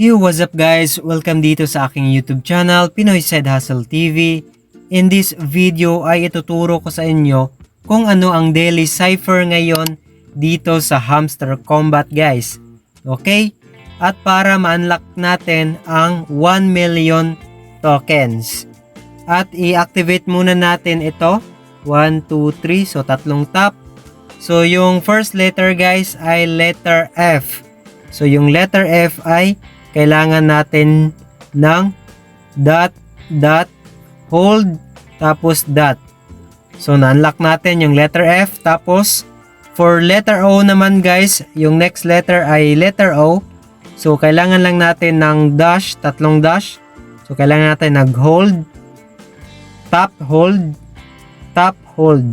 Hey, what's up guys? Welcome dito sa aking YouTube channel, Pinoy Side Hustle TV. In this video ay ituturo ko sa inyo kung ano ang daily cipher ngayon dito sa Hamster Combat guys. Okay? At para ma-unlock natin ang 1 million tokens. At i-activate muna natin ito. 1, 2, 3. So, tatlong tap. So, yung first letter guys ay letter F. So, yung letter F ay kailangan natin ng dot, dot, hold, tapos dot. So, na-unlock natin yung letter F. Tapos, for letter O naman guys, yung next letter ay letter O. So, kailangan lang natin ng dash, tatlong dash. So, kailangan natin nag-hold, tap, hold, tap, hold.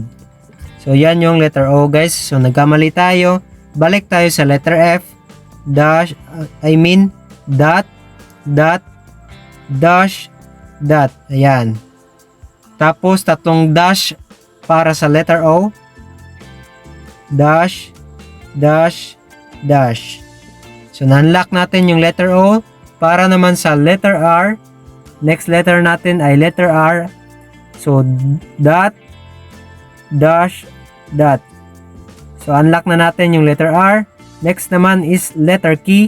So, yan yung letter O guys. So, nagkamali tayo. Balik tayo sa letter F. Dash, uh, I mean, dot, dot, dash, dot. Ayan. Tapos, tatlong dash para sa letter O. Dash, dash, dash. So, na-unlock natin yung letter O. Para naman sa letter R, next letter natin ay letter R. So, dot, dash, dot. So, unlock na natin yung letter R. Next naman is letter key.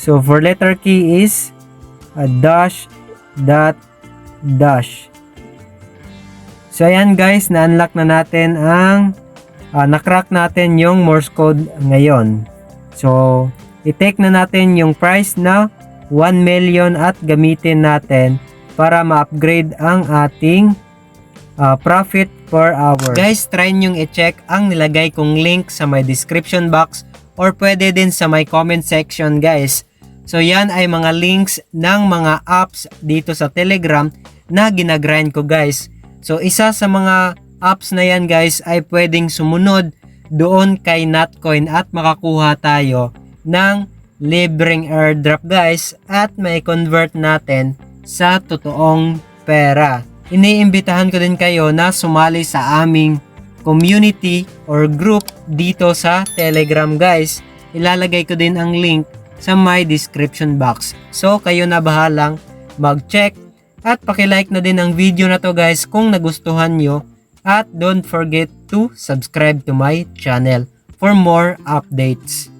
So, for letter key is a dash, dot, dash. So, ayan guys, na-unlock na natin ang uh, na-crack natin yung Morse code ngayon. So, i-take na natin yung price na 1 million at gamitin natin para ma-upgrade ang ating uh, profit per hour. Guys, try nyong i-check ang nilagay kong link sa my description box or pwede din sa my comment section guys. So yan ay mga links ng mga apps dito sa Telegram na ginagrind ko guys. So isa sa mga apps na yan guys ay pwedeng sumunod doon kay Notcoin at makakuha tayo ng libreng airdrop guys at may convert natin sa totoong pera. Iniimbitahan ko din kayo na sumali sa aming community or group dito sa Telegram guys. Ilalagay ko din ang link sa my description box. So kayo na bahalang mag-check at pakilike na din ang video na to guys kung nagustuhan nyo at don't forget to subscribe to my channel for more updates.